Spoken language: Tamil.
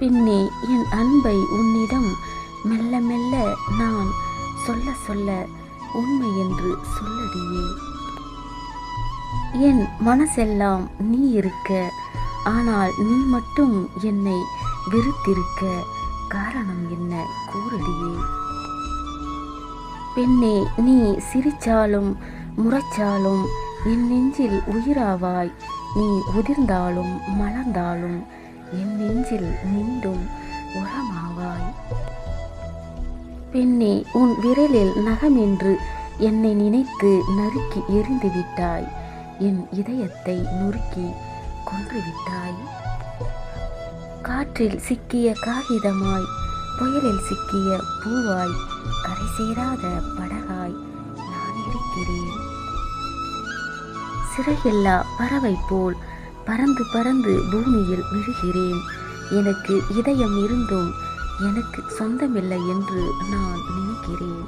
பின்னே என் அன்பை உன்னிடம் மெல்ல மெல்ல நான் சொல்ல சொல்ல உண்மை என்று சொல்லடியே என் மனசெல்லாம் நீ இருக்க ஆனால் நீ மட்டும் என்னை வெறுத்திருக்க காரணம் என்ன கூறடியே பெண்ணே நீ சிரிச்சாலும் முறைச்சாலும் என் நெஞ்சில் உயிராவாய். நீ உதிர்ந்தாலும் மலர்ந்தாலும் என் நெஞ்சில் மீண்டும் உரமாவாய். பெண்ணே உன் விரலில் நகம் என்று என்னை நினைத்து நறுக்கி எரிந்து விட்டாய் என் இதயத்தை நொறுக்கி கொன்றுவிட்டாய். காற்றில் சிக்கிய காகிதமாய் புயலில் சிக்கிய பூவாய் கரை சேராத படகாய் நான் இருக்கிறேன். சிறையில்லா பறவை போல் பறந்து பறந்து பூமியில் விழுகிறேன். எனக்கு இதயம் இருந்தும் எனக்கு சொந்தமில்லை என்று நான் நினைக்கிறேன்.